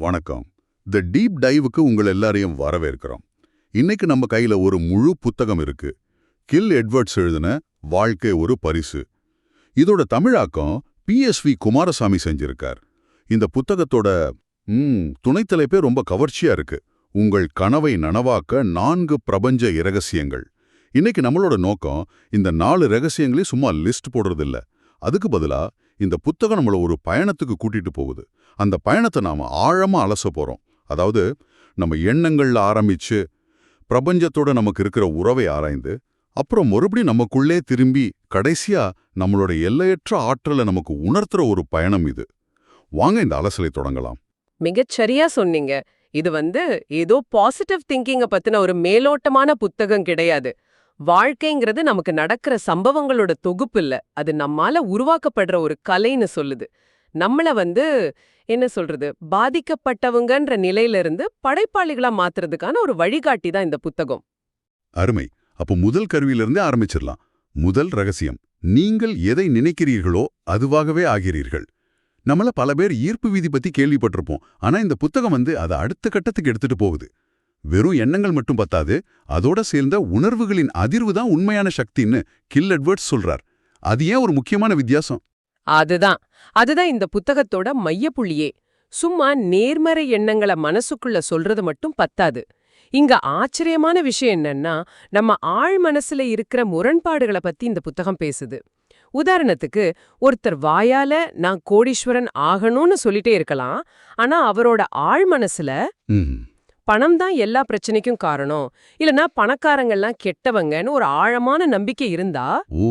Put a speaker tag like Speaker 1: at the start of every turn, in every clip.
Speaker 1: வணக்கம். The deep டைவுக்கு உங்கள் எல்லாரையும் வரவேற்கிறோம். இன்னைக்கு நம்ம கையில் ஒரு முழு புத்தகம் இருக்கு. கில் எட்வர்ட்ஸ் எழுதின வாழ்க்கை ஒரு பரிசு. இதோட தமிழாக்கம் பிஎஸ்வி குமாரசாமி செஞ்சிருக்கார். இந்த புத்தகத்தோட ம் துணைத்தலைப்பே ரொம்ப கவர்ச்சியா இருக்கு. உங்கள் கனவை நனவாக்க நான்கு பிரபஞ்ச இரகசியங்கள். இன்னைக்கு நம்மளோட நோக்கம் இந்த நாலு ரகசியங்களையும் சும்மா லிஸ்ட் போடுறதில்ல. அதுக்கு பதிலா இந்த புத்தகம் நம்மள ஒரு பயணத்துக்கு கூட்டிட்டு போகுது. அந்த பயணத்தை நாம ஆழமா அலச போறோம். அதாவது நம்ம எண்ணங்கள்ல ஆரம்பிச்சு பிரபஞ்சத்தோட நமக்கு இருக்கிற உறவை ஆராய்ந்து அப்புறம் மறுபடியும் நமக்குள்ளே திரும்பி கடைசியா நம்மளோட எல்லையற்ற ஆற்றலை நமக்கு உணர்த்துற ஒரு பயணம் இது. வாங்க இந்த அலசலை தொடங்கலாம்.
Speaker 2: மிகச்சரியா சொன்னீங்க. இது வந்து ஏதோ பாசிட்டிவ் திங்கிங்க பத்தின ஒரு மேலோட்டமான புத்தகம் கிடையாது. வாழ்க்கைங்கிறது நமக்கு நடக்கிற சம்பவங்களோட தொகுப்பு இல்ல அது நம்மால உருவாக்கப்படுற ஒரு கலைன்னு சொல்லுது. நம்மள வந்து என்ன சொல்றது பாதிக்கப்பட்டவங்கன்ற நிலையில இருந்து படைப்பாளிகளா மாத்துறதுக்கான ஒரு வழிகாட்டி தான் இந்த புத்தகம்.
Speaker 1: அருமை. அப்போ முதல் கருவியிலிருந்தே ஆரம்பிச்சிடலாம். முதல் ரகசியம் நீங்கள் எதை நினைக்கிறீர்களோ அதுவாகவே ஆகிறீர்கள். நம்மள பல பேர் ஈர்ப்பு விதி பத்தி கேள்விப்பட்டிருப்போம். ஆனா இந்த புத்தகம் வந்து அதை அடுத்த கட்டத்துக்கு எடுத்துட்டு போகுது. வெறும் எண்ணங்கள் மட்டும் பத்தாது அதோட சேர்ந்த உணர்வுகளின் அதிர்வு தான் உண்மையான சக்தின்னு கில் எட்வர்ட்ஸ் சொல்றார். அது ஏன் ஒரு முக்கியமான வித்தியாசம்?
Speaker 2: அதுதான். அதுதான் இந்த புத்தகத்தோட மையப்புள்ளியே. சும்மா நேர்மறை எண்ணங்கள மனசுக்குள்ள சொல்றது மட்டும் பத்தாது. இங்க ஆச்சரியமான விஷயம் என்னன்னா நம்ம ஆழ் மனசுல இருக்கிற முரண்பாடுகளை பத்தி இந்த புத்தகம் பேசுது. உதாரணத்துக்கு ஒருத்தர் வாயால நான் கோடீஸ்வரன் ஆகணும்னு சொல்லிட்டே இருக்கலாம் ஆனா அவரோட ஆழ் மனசுல பணம் தான் எல்லா பிரச்சனைக்கும் காரணம். இல்லனா பணக்காரங்கள்லாம் கெட்டவங்கன்னு ஒரு ஆழமான நம்பிக்கை இருந்தா?
Speaker 1: ஓ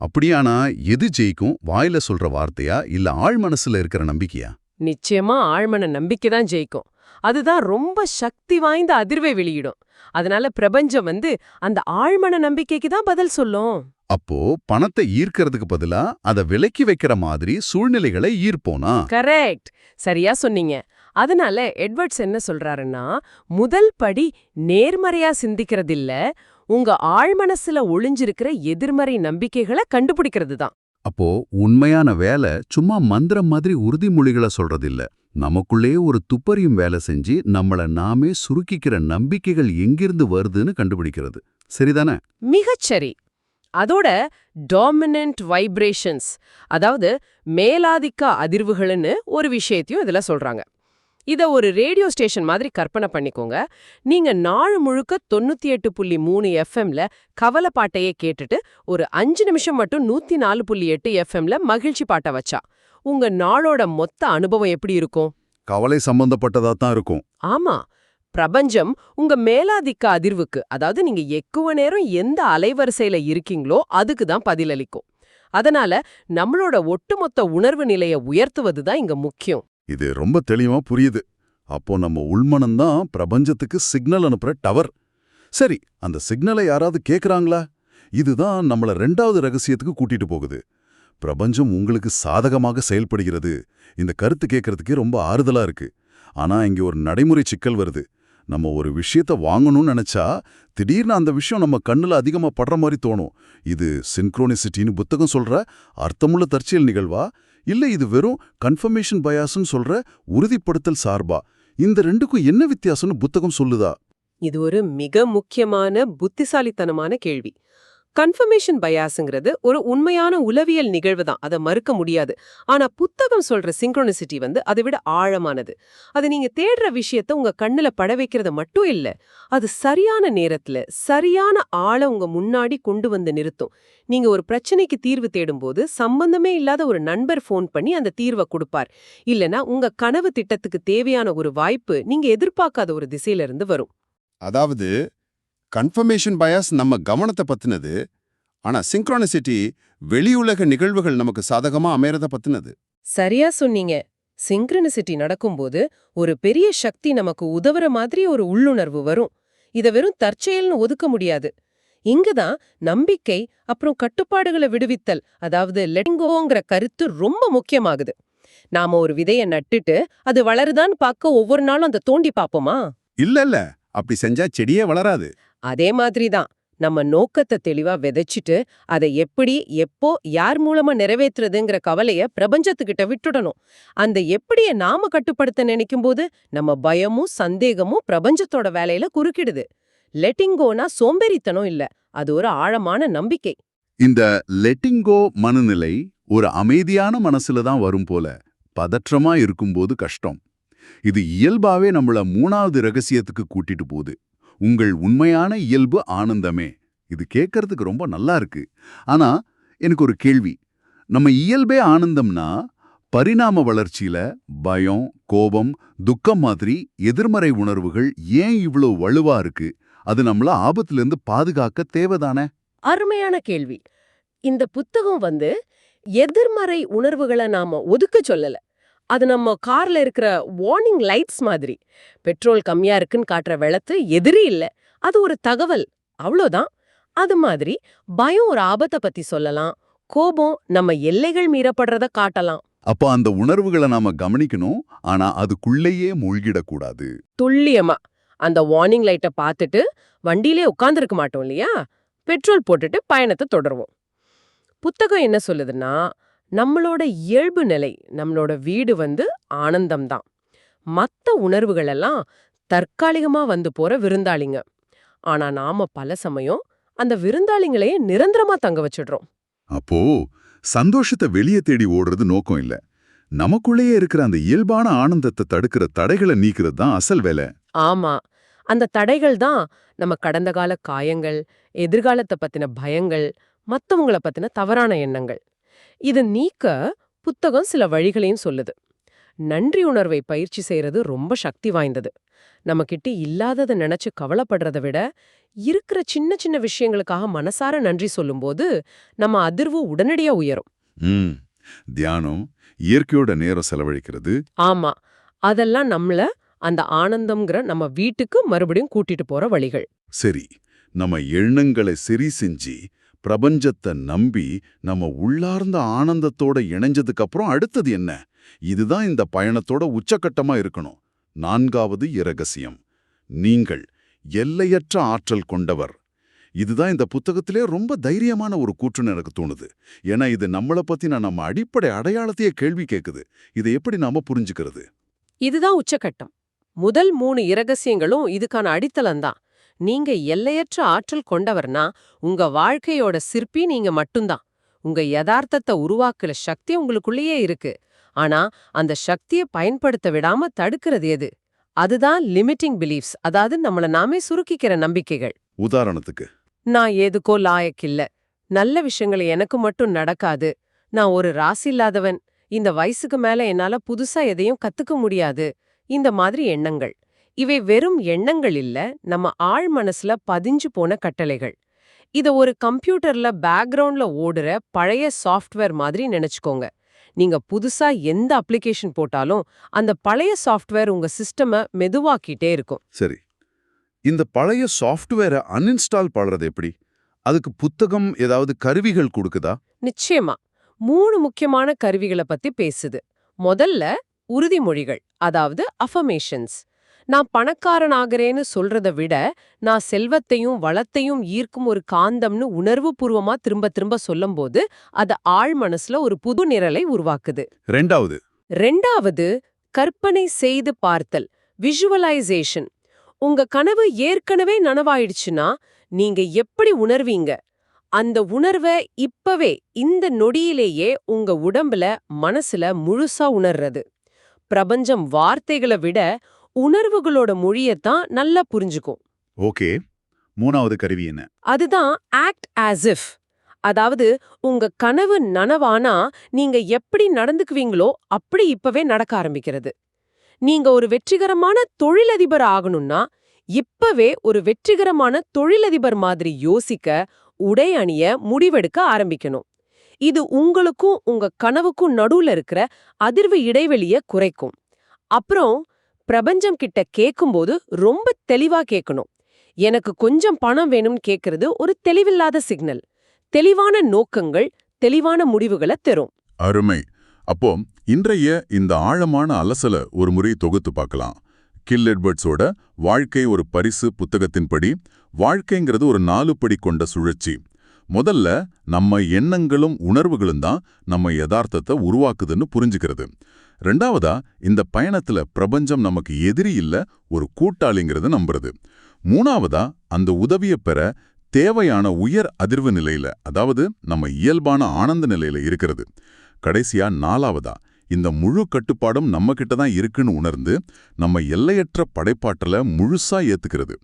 Speaker 1: அப்படியானா எது ஜெயிக்கும்? வாயில சொல்ற வார்த்தையா? இல்ல ஆழ் மனசுல இருக்கிற நம்பிக்கையா?
Speaker 2: நிச்சயமா ஆழ்மன நம்பிக்கை தான் ஜெயிக்கும். அதுதான் ரொம்ப சக்தி வாய்ந்த அதிர்வை வெளியிடும். அதனால பிரபஞ்சம் வந்து அந்த ஆழ்மன நம்பிக்கைக்கு தான் பதில் சொல்லும்.
Speaker 1: அப்போ பணத்தை ஈர்க்கிறதுக்கு பதிலா அதை விலக்கி வைக்கிற மாதிரி சூழ்நிலைகளை ஈர்ப்போனா?
Speaker 2: கரெக்ட். சரியா சொன்னீங்க. அதனால எட்வர்ட்ஸ் என்ன சொல்றாருன்னா முதல் படி நேர்மறையா சிந்திக்கிறதில்ல உங்க ஆழ்மனசுல ஒளிஞ்சிருக்கிற எதிர்மறை நம்பிக்கைகளை கண்டுபிடிக்கிறது தான்.
Speaker 1: அப்போ உண்மையான வேலை சும்மா மந்திரம் மாதிரி உறுதிமொழிகளை சொல்றதில்ல. நமக்குள்ளே ஒரு துப்பறியும் வேலை செஞ்சு நம்மள நாமே சுருக்கிக்கிற நம்பிக்கைகள் எங்கிருந்து வருதுன்னு கண்டுபிடிக்கிறது. சரிதானே?
Speaker 2: மிகச்சரி அதோட டாமினன்ட் வைப்ரேஷன்ஸ் அதாவது மேலாதிக்க அதிர்வுகள்னு ஒரு விஷயத்தையும் இதுல சொல்றாங்க. இத ஒரு ரேடியோ ஸ்டேஷன் மாதிரி கற்பனை பண்ணிக்கோங்க. நீங்க நாள் முழுக்க தொண்ணூத்தி எட்டு புள்ளி மூணு எஃப்எம்ல கவலை பாட்டையே கேட்டுட்டு ஒரு அஞ்சு நிமிஷம் மட்டும் நூத்தி நாலு புள்ளி எட்டு எஃப்எம்ல மகிழ்ச்சி பாட்டை வச்சா உங்க நாளோட மொத்த அனுபவம் எப்படி இருக்கும்?
Speaker 1: கவலை சம்பந்தப்பட்டதா தான் இருக்கும்.
Speaker 2: ஆமா. பிரபஞ்சம் உங்க மேலாதிக்க அதிர்வுக்கு அதாவது நீங்க எக்குவ நேரம் எந்த அலைவரிசையில இருக்கீங்களோ அதுக்கு தான் பதிலளிக்கும். அதனால நம்மளோட ஒட்டுமொத்த உணர்வு நிலைய உயர்த்துவது தான் இங்க முக்கியம்.
Speaker 1: இது ரொம்ப தெளிவா புரியுது. அப்போ நம்ம உள்மனம்தான் பிரபஞ்சத்துக்கு சிக்னல் அனுப்புற டவர் சரி அந்த சிக்னலை யாராவது கேக்குறாங்களா? இதுதான் நம்மள ரெண்டாவது ரகசியத்துக்கு கூட்டிட்டு போகுது. பிரபஞ்சம் உங்களுக்கு சாதகமாக செயல்படுகிறது. இந்த கருத்து கேட்கறதுக்கே ரொம்ப ஆறுதலா இருக்கு. ஆனா இங்க ஒரு நடைமுறை சிக்கல் வருது. நம்ம ஒரு விஷயத்த வாங்கணும்னு நினைச்சா திடீர்னு அந்த விஷயம் நம்ம கண்ணுல அதிகமா படுற மாதிரி தோணும். இது சின்க்ரோனிசிட்டின்னு புத்தகம் சொல்ற அர்த்தமுள்ள தற்செயல் நிகழ்வா? இல்ல இது வெறும் கன்ஃபர்மேஷன் பயாஸ்ன்னு சொல்ற உறுதிப்படுத்தல் சார்பா? இந்த ரெண்டுக்கும் என்ன வித்தியாசம்னு புத்தகம் சொல்லுதா?
Speaker 2: இது ஒரு மிக முக்கியமான புத்திசாலித்தனமான கேள்வி. கன்ஃபர்மேஷன் பயாஸுங்கிறது ஒரு உண்மையான உளவியல் நிகழ்வு தான் அதை மறுக்க முடியாது. ஆனா புத்தகம் சொல்ற சிங்க்ரோனிசிட்டி வந்து அதை விட ஆழமானது. அது நீங்க தேடுற விஷயத்த உங்க கண்ணுல பட வைக்கிறது மட்டும் இல்ல அது சரியான நேரத்துல சரியான ஆளை உங்க முன்னாடி கொண்டு வந்து நிறுத்தும். நீங்க ஒரு பிரச்சனைக்கு தீர்வு தேடும்போது சம்பந்தமே இல்லாத ஒரு நண்பர் ஃபோன் பண்ணி அந்த தீர்வை கொடுப்பார். இல்லனா உங்க கனவு திட்டத்துக்கு தேவையான ஒரு வாய்ப்பு நீங்க எதிர்பார்க்காத ஒரு திசையில இருந்து வரும்.
Speaker 3: அதாவது கன்ஃபர்மேஷன் பயாஸ் நம்ம கவனத்தை பத்தினது ஆனா சிங்க்ரோனிசிட்டி வெளியுலக நிகழ்வுகள் நமக்கு சாதகமா அமையறத பத்தினது.
Speaker 2: சரியா சொன்னீங்க. சிங்க்ரனிசிட்டி நடக்கும்போது ஒரு பெரிய சக்தி நமக்கு உதவுற மாதிரி ஒரு உள்ளுணர்வு வரும். இத வெறும் தற்செயல்னு ஒதுக்க முடியாது. இங்கதான் நம்பிக்கை அப்புறம் கட்டுப்பாடுகளை விடுவித்தல் அதாவது லெட்டிங்கோங்கிற கருத்து ரொம்ப முக்கியமாகுது. நாம ஒரு விதைய நட்டுட்டு அது வளருதான்னு பார்க்க ஒவ்வொரு நாளும் அந்த தோண்டி பாப்போமா
Speaker 3: இல்ல இல்ல அப்படி செஞ்சா செடியே வளராது.
Speaker 2: அதே மாதிரி தான் நம்ம நோக்கத்தை தெளிவா விதைச்சிட்டு அதை எப்படி எப்போ யார் மூலமா நிறைவேற்றுறதுங்கிற கவலைய பிரபஞ்சத்துக்கிட்ட விட்டுடணும். அந்த எப்படிய நாம கட்டுப்படுத்த நினைக்கும் போது நம்ம பயமும் சந்தேகமும் பிரபஞ்சத்தோட வேலையில குறுக்கிடுது. லெட்டிங்கோனா சோம்பேறித்தனம் இல்ல அது ஒரு ஆழமான நம்பிக்கை.
Speaker 1: இந்த லெட்டிங்கோ மனநிலை ஒரு அமைதியான மனசுல தான் வரும் போல பதற்றமா இருக்கும்போது கஷ்டம். இது இயல்பாவே நம்மள மூணாவது ரகசியத்துக்கு கூட்டிட்டு போகுது. உங்கள் உண்மையான இயல்பு ஆனந்தமே. இது கேட்கறதுக்கு ரொம்ப நல்லா இருக்கு. ஆனா எனக்கு ஒரு கேள்வி. நம்ம இயல்பே ஆனந்தம்னா பரிணாம வளர்ச்சியில பயம் கோபம் துக்கம் மாதிரி எதிர்மறை உணர்வுகள் ஏன் இவ்வளவு வலுவா இருக்கு? அது நம்மள ஆபத்திலிருந்து பாதுகாக்க தேவைதானே?
Speaker 2: அருமையான கேள்வி. இந்த புத்தகம் வந்து எதிர்மறை உணர்வுகளை நாம ஒதுக்க சொல்லல. அது நம்ம கார்ல இருக்கிற வார்னிங் லைட்ஸ் மாதிரி. பெட்ரோல் கம்மியா இருக்குன்னு காட்டுற வெளத்து எதிரி இல்ல. அது ஒரு தகவல். அவ்வளோதான். அது மாதிரி பயம் ஒரு ஆபத்தை பத்தி சொல்லலாம். கோபம் நம்ம எல்லைகள் மீறப்படுறத காட்டலாம்.
Speaker 1: அப்போ அந்த உணர்வுகளை நாம கவனிக்கணும். ஆனா அதுக்குள்ளேயே மூழ்கிடக்கூடாது.
Speaker 2: துல்லியமா. அந்த வார்னிங் லைட்டை பார்த்துட்டு வண்டியிலே உட்கார்ந்திருக்க மாட்டோம் இல்லையா? பெட்ரோல் போட்டுட்டு பயணத்தை தொடருவோம். புத்தகம் என்ன சொல்லுதுன்னா நம்மளோட இயல்பு நிலை நம்மளோட வீடு வந்து ஆனந்தம்தான். மத்த உணர்வுகள் எல்லாம் தற்காலிகமா வந்து போற விருந்தாளிங்க. ஆனா நாம பல சமயம் அந்த விருந்தாளிங்களையே நிரந்தரமா தங்க வச்சிடுறோம்.
Speaker 1: அப்போ சந்தோஷத்தை வெளியே தேடி ஓடுறது நோக்கம் இல்ல. நமக்குள்ளேயே இருக்கிற அந்த இயல்பான ஆனந்தத்தை தடுக்கிற தடைகளை நீக்கிறது தான் அசல் வேலை.
Speaker 2: ஆமா. அந்த தடைகள் தான் நம்ம கடந்த கால காயங்கள் எதிர்காலத்தை பத்தின பயங்கள் மத்தவங்கள பத்தின தவறான எண்ணங்கள். இது நீக்க புத்தகம் சில வழிகளையும் சொல்லுது. நன்றி உணர்வை பயிற்சி செய்யறது ரொம்ப சக்தி வாய்ந்தது. நம்மகிட்ட இல்லாததை நினைச்சு கவலைப்படுறதை விட இருக்கிற சின்ன சின்ன விஷயங்களுக்காக மனசார நன்றி சொல்லும்போது நம்ம அதிர்வு உடனடியா உயரும்.
Speaker 1: தியானம் இயற்கையோட நேரம் செலவழிக்கிறது.
Speaker 2: ஆமா. அதெல்லாம் நம்மள அந்த ஆனந்தம்ங்கிற நம்ம வீட்டுக்கு மறுபடியும் கூட்டிட்டு போற வழிகள்.
Speaker 1: சரி. நம்ம எண்ணங்களை சரி செஞ்சு பிரபஞ்சத்தை நம்பி நம்ம உள்ளார்ந்த ஆனந்தத்தோட இணைஞ்சதுக்கு அப்புறம் அடுத்தது என்ன? இதுதான் இந்த பயணத்தோட உச்சக்கட்டமா இருக்கணும். நான்காவது இரகசியம். நீங்கள் எல்லையற்ற ஆற்றல் கொண்டவர். இதுதான் இந்த புத்தகத்திலே ரொம்ப தைரியமான ஒரு கூற்றுன்னு எனக்கு தோணுது. ஏன்னா இது நம்மளை பத்தின நம்ம அடிப்படை அடையாளத்தையே கேள்வி கேட்குது இதை எப்படி நாம புரிஞ்சுக்கிறது?
Speaker 2: இதுதான் உச்சக்கட்டம். முதல் மூணு இரகசியங்களும் இதுக்கான அடித்தளம் தான் நீங்க எல்லையற்ற ஆற்றல் கொண்டவர்னா உங்க வாழ்க்கையோட சிற்பி நீங்க மட்டும்தான். உங்க யதார்த்தத்தை உருவாக்குற சக்தி உங்களுக்குள்ளேயே இருக்கு. ஆனா அந்த சக்தியை பயன்படுத்த விடாம தடுக்கிறது எது? அதுதான் லிமிட்டிங் பிலீஃப்ஸ் அதாவது நம்மள நாமே சுருக்கிக்கிற நம்பிக்கைகள்.
Speaker 1: உதாரணத்துக்கு.
Speaker 2: நான் ஏதுக்கோ லாயக்கில்ல நல்ல விஷயங்கள் எனக்கு மட்டும் நடக்காது. நான் ஒரு ராசி இல்லாதவன். இந்த வயசுக்கு மேல என்னால புதுசா எதையும் கத்துக்க முடியாது. இந்த மாதிரி எண்ணங்கள். இவை வெறும் எண்ணங்கள் இல்ல நம்ம ஆழ் மனசுல பதிஞ்சு போன கட்டளைகள். இத ஒரு கம்ப்யூட்டர்ல பேக்ரவுண்ட்ல ஓடுற பழைய சாஃப்ட்வேர் மாதிரி நினைச்சுக்கோங்க. நீங்க புதுசா எந்த அப்ளிகேஷன் போட்டாலும் அந்த பழைய சாஃப்ட்வேர் உங்க சிஸ்டம மெதுவாக்கிட்டே இருக்கும்.
Speaker 1: சரி. இந்த பழைய சாஃப்ட்வேரை அன்இன்ஸ்டால் பண்றது எப்படி? அதுக்கு புத்தகம் ஏதாவது கருவிகள் கொடுக்குதா?
Speaker 2: நிச்சயமா. மூணு முக்கியமான கருவிகளை பத்தி பேசுது. முதல்ல உறுதிமொழிகள் அதாவது அஃபர்மேஷன்ஸ் நான் பணக்காரனாகிறேன்னு சொல்றத விட நான் செல்வத்தையும் வளத்தையும் ஈர்க்கும் ஒரு காந்தம்னு உணர்வு பூர்வமா திரும்ப திரும்ப சொல்லும்போது அது ஆழ் மனசுல ஒரு புது நிரலை உருவாக்குது.
Speaker 1: ரெண்டாவது.
Speaker 2: ரெண்டாவது கற்பனை செய்து பார்த்தல் விஷுவலைசேஷன் உங்க கனவு ஏற்கனவே நனவாயிடுச்சுன்னா நீங்க எப்படி உணர்வீங்க? அந்த உணர்வை இப்பவே இந்த நொடியிலேயே உங்க உடம்புல மனசுல முழுசா உணர்றது. பிரபஞ்சம் வார்த்தைகளை விட உணர்வுகளோட மொழியத்தான் நல்லா புரிஞ்சுக்கும்.
Speaker 1: ஓகே. மூணாவது கருவி என்ன?
Speaker 2: அதுதான் ஆக்ட் ஆஸ் இஃப் அதாவது உங்க கனவு நனவானா நீங்க எப்படி நடந்துக்குவீங்களோ அப்படி இப்பவே நடக்க ஆரம்பிக்கிறது. நீங்க ஒரு வெற்றிகரமான தொழிலதிபர் ஆகணும்னா இப்பவே ஒரு வெற்றிகரமான தொழிலதிபர் மாதிரி யோசிக்க உடை அணிய முடிவெடுக்க ஆரம்பிக்கணும். இது உங்களுக்கும் உங்க கனவுக்கும் நடுவுல இருக்கிற அதிர்வு இடைவெளிய குறைக்கும். அப்புறம் பிரபஞ்சம் கிட்ட கேட்கும்போது ரொம்ப தெளிவா கேட்கணும் எனக்கு கொஞ்சம் பணம் வேணும்னு கேக்குறது ஒரு தெளிவில்லாத சிக்னல். தெளிவான நோக்கங்கள் தெளிவான முடிவுகளை தரும்.
Speaker 1: அருமை. அப்போ இன்றைய இந்த ஆழமான அலசல ஒரு முறை தொகுத்து பார்க்கலாம். கில் எட்வர்ட்ஸோட வாழ்க்கை ஒரு பரிசு புத்தகத்தின்படி வாழ்க்கைங்கிறது ஒரு நாலு படி கொண்ட சுழற்சி. முதல்ல நம்ம எண்ணங்களும் உணர்வுகளும் தான் நம்ம யதார்த்தத்தை உருவாக்குதுன்னு புரிஞ்சுக்கிறது. ரெண்டாவதா இந்த பயணத்துல பிரபஞ்சம் நமக்கு எதிரி இல்ல ஒரு கூட்டாளிங்கிறத நம்புறது. மூணாவதா அந்த உதவியை பெற தேவையான உயர் அதிர்வு நிலையில அதாவது நம்ம இயல்பான ஆனந்த நிலையில இருக்கிறது. கடைசியா நாலாவதா இந்த முழு கட்டுப்பாடும் நம்ம கிட்ட தான் இருக்குன்னு உணர்ந்து நம்ம எல்லையற்ற படைப்பாற்றல முழுசா ஏத்துக்கிறது.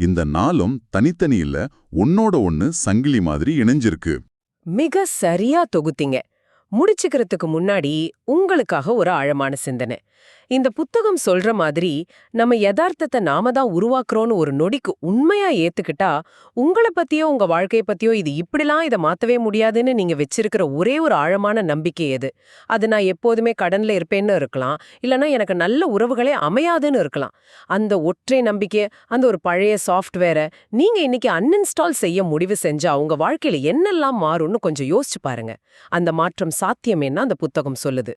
Speaker 1: இந்த நாளும் தனித்தனி இல்ல ஒன்னோட ஒன்னு சங்கிலி மாதிரி இணைஞ்சிருக்கு.
Speaker 2: மிக சரியா தொகுத்தீங்க. முடிச்சுக்கிறதுக்கு முன்னாடி உங்களுக்காக ஒரு ஆழமான சிந்தனை. இந்த புத்தகம் சொல்ற மாதிரி நம்ம யதார்த்தத்தை நாம தான் உருவாக்குறோம்னு ஒரு நொடிக்கு உண்மையா ஏத்துக்கிட்டா உங்கள பத்தியோ உங்க வாழ்க்கைய பத்தியோ இது இப்படிலாம் இதை மாத்தவே முடியாதுன்னு நீங்க வச்சிருக்கிற ஒரே ஒரு ஆழமான நம்பிக்கை எது? அது நான் எப்போதுமே கடன்ல இருப்பேன்னு இருக்கலாம். இல்லனா எனக்கு நல்ல உறவுகளே அமையாதுன்னு இருக்கலாம். அந்த ஒற்றை நம்பிக்கை அந்த ஒரு பழைய சாஃப்ட்வேரை நீங்க இன்னைக்கு அன்இன்ஸ்டால் செய்ய முடிவு செஞ்சா உங்க வாழ்க்கையில என்னெல்லாம் மாறும்னு கொஞ்சம் யோசிச்சு பாருங்க. அந்த மாற்றம் சாத்தியம் என்ன அந்த புத்தகம் சொல்லுது.